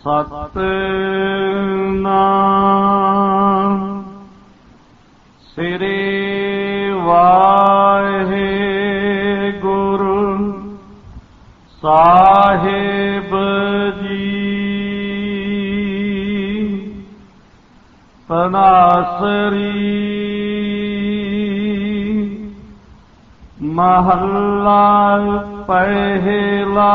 ਸਤਨਾਮ। ਸ੍ਰੀ ਵਾਹਿਗੁਰੂ ਸਾਹਿਬ ਜੀ। ਤਨਾਸਰੀ ਮਹੱਲਾ ਪਹਿਲਾ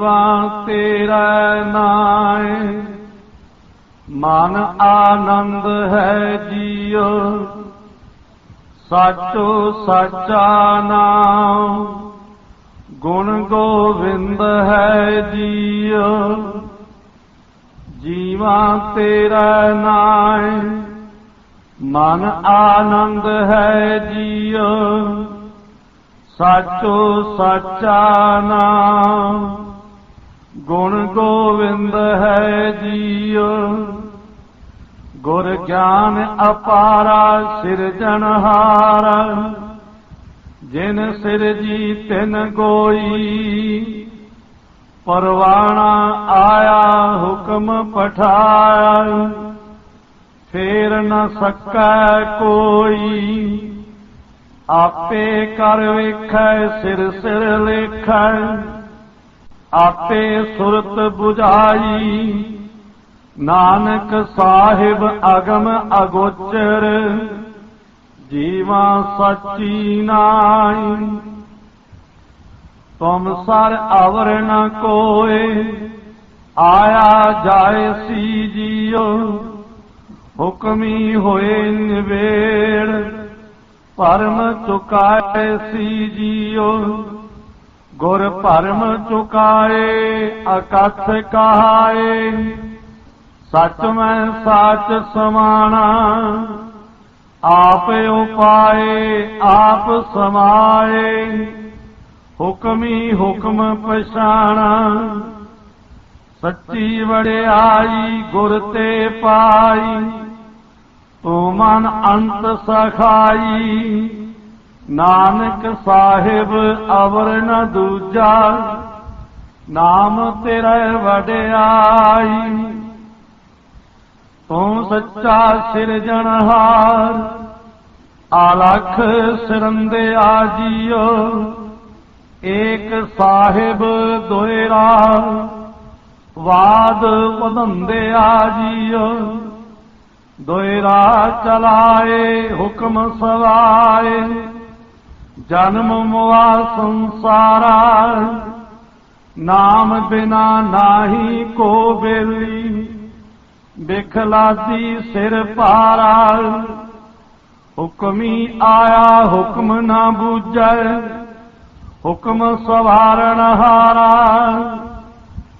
ਜੀਵਾ ਤੇਰਾ ਨਾਏ। ਮਨ ਆਨੰਦ ਹੈ ਜੀਉ ਸਾਚੋ ਸਾਚਾ ਨਾਮ ਗੁਣ ਗੋਵਿੰਦ ਹੈ ਜੀਉ ਜੀਵਾ ਤੇਰਾ ਨਾਏ। ਮਨ ਆਨੰਦ ਹੈ ਜੀਉ ਸਾਚੋ ਸਾਚਾ ਨਾਮ ਗੁਣ ਗੋਵਿੰਦ ਹੈ ਜੀਉ। ਗੁਰ ਗਿਆਨ ਅਪਾਰਾ ਸਿਰਜਣਹਾਰ ਜਿਨ ਸਿਰਜੀ ਤਿਨ ਗੋਈ। ਪਰਵਾਣਾ ਆਇਆ ਹੁਕਮ ਪਠਾਇਆ। ਫੇਰ ਨ ਸਕੈ ਕੋਈ। ਆਪੇ ਕਰ ਵੇਖੈ, ਸਿਰ ਸਿਰ ਲੇਖੈ। ਆਪੇ ਸੁਰਤ 부ਝਾਈ ਨਾਨਕ ਸਾਹਿਬ ਅਗਮ ਅਗੋਚਰ, ਜੀਵਾ ਸੱਚੀ ਨਾਈ ਤੁਮ ਸਰ ਅਵਰ ਨ ਕੋਏ, ਆਇਆ ਜਾਏ ਸੀ ਜੀਓ ਹੁਕਮੀ ਹੋਏ ਨਿਵੇੜ, ਪਰਮ ਚੁਕਾਏ ਸੀ ਜੀਓ ਗੁਰ ਭਰਮ ਚੁਕਾਏ, ਅਕਥ ਕਹਾਏ। ਸੱਚ ਮੈਂ ਸਾਚ ਸਮਾਣਾ, ਆਪ ਉਪਾਏ, ਆਪ ਸਮਾਏ। ਹੁਕਮੀ ਹੁਕਮ ਪਛਾਣਾ, ਸੱਚੀ ਵੜਿਆਈ ਗੁਰ ਤੇ ਪਾਈ। ਤੂੰ ਮਨ ਅੰਤ ਸਖਾਈ ਨਾਨਕ ਸਾਹਿਬ, ਅਵਰ ਨ ਦੂਜਾ। ਨਾਮ ਤੇਰਾ ਵਡਿਆਈ। ਤੂੰ ਸੱਚਾ ਸਿਰਜਣਹਾਰ ਆਲਖ ਸਿਰੰਦਿਆ ਜੀਓ। ਏਕ ਸਾਹਿਬ ਦੋਇਰਾ ਵਾਦ ਵਧੰਦਿਆ ਜੀਓ। ਦੋਇਰਾ ਚਲਾਏ, ਹੁਕਮ ਸਵਾਏ। ਜਨਮ ਮੁਆ ਸੰਸਾਰਾ, ਨਾਮ ਬਿਨਾ ਨਾਹੀ ਕੋ ਬੇਲੀ। ਬਿਖਲਾਦੀ ਸਿਰ ਪਾਰਾ ਹੁਕਮੀ ਆਇਆ ਹੁਕਮ ਨਾ ਬੂਝੈ। ਹੁਕਮ ਸਵਾਰਨ ਹਾਰਾ,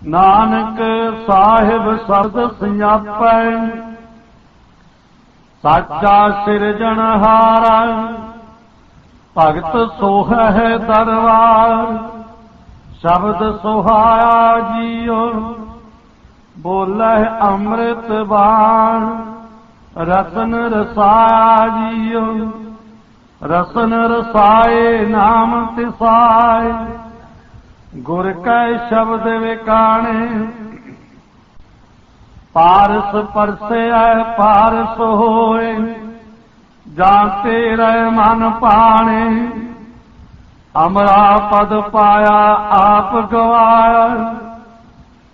ਨਾਨਕ ਸਾਹਿਬ ਸਰਦ ਸੰਜਾਪੈ ਸਾਚਾ ਸਿਰਜਣਹਾਰਾ ਭਗਤ ਸੋਹ ਹੈ ਦਰਬਾਰ, ਸ਼ਬਦ ਸੁਹਾਇਆ ਜੀਓ ਬੋਲੇ ਅੰਮ੍ਰਿਤ ਬਾਣ, ਰਤਨ ਰਸਾਇਆ ਜੀਓ ਰਸਨ ਰਸਾਏ ਨਾਮ ਤਿਸਾਏ, ਗੁਰ ਕੈ ਸ਼ਬਦ ਵਿਕਾਣੇ, ਪਾਰਸ ਪਰਸੇ ਪਰਸੈ ਪਾਰਸ ਹੋਏ। ਜਾਂ ਤੇਰੇ ਮਨ ਪਾਣੇ ਅਮਰਾ ਪਦ ਪਾਇਆ ਆਪ ਗਵਾਇਆ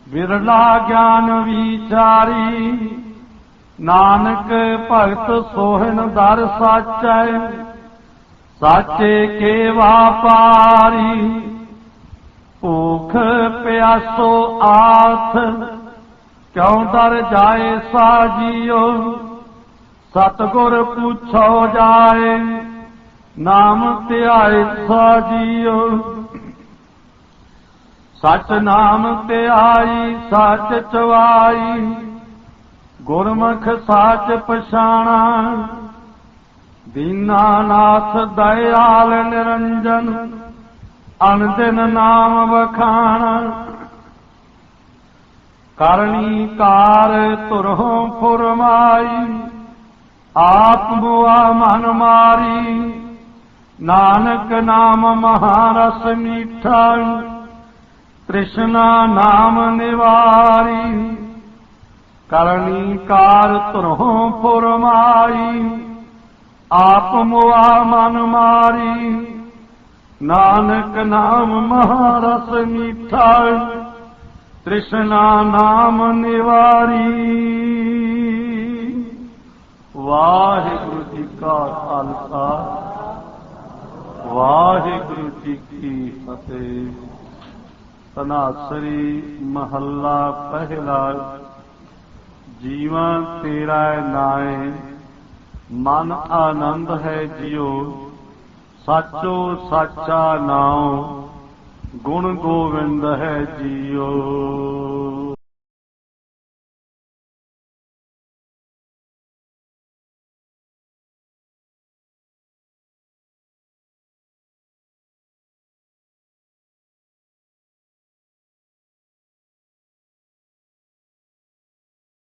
ਵਿਰਲਾ ਗਿਆਨ ਵਿਚਾਰੀ। ਨਾਨਕ ਭਗਤ ਸੋਹਣ ਦਰ ਸਾਚੈ। ਸਾਚੇ ਕੇ ਵਾਪਾਰੀ ਭੂਖ ਪਿਆਸੋ ਆਥ। ਕਿਉਂ ਦਰ ਜਾਏ ਸਾਜੀਓ। ਸਤਗੁਰ ਪੁੱਛੋ ਜਾਏ, ਨਾਮ ਧਿਆਏ ਸਾਜੀਓ। ਸਚ ਨਾਮ ਧਿਆਈ, ਸਚ ਚਵਾਈ ਗੁਰਮੁਖ ਸਾਚ ਪਛਾਣਾ। ਦੀਨਾਨਾਥ ਦਇਆਲ ਨਿਰੰਜਨ ਅਨੰਦਨ ਨਾਮ ਵਖਾਣਾ। ਕਰਨੀ ਕਾਰ ਤੁਰਹੁ ਫੁਰਮਾਈ ਆਪ ਮੁਆ ਮਨ ਮਾਰੀ। ਨਾਨਕ ਨਾਮ ਮਹਾਰਸ ਮੀਠਾ। ਤ੍ਰਿਸ਼ਨਾ ਨਾਮ ਨਿਵਾਰੀ। ਕਰਨੀ ਕਾਰ ਧਰੋਂ ਫੁਰਮਾਈ। ਆਪ ਮੁਆ ਮਨ ਮਾਰੀ। ਨਾਨਕ ਨਾਮ ਮਹਾਰਸ ਮੀਠਾ। ਤ੍ਰਿਸ਼ਨਾ ਨਾਮ ਨਿਵਾਰੀ ਵਾਹਿਗੁਰੂ ਜੀ ਕਾ ਖਾਲਸਾ ਵਾਹਿਗੁਰੂ ਜੀ ਕੀ ਫਤਿਹ। ਤਨਾਸਰੀ ਮਹੱਲਾ ਪਹਿਲਾ। ਜੀਵਨ ਤੇਰਾ ਨਾਏ। ਮਨ ਆਨੰਦ ਹੈ ਜਿਉ। ਸਾਚੋ ਸਾਚਾ ਨਾਉ। ਗੁਣ ਗੋਵਿੰਦ ਹੈ ਜਿਉ।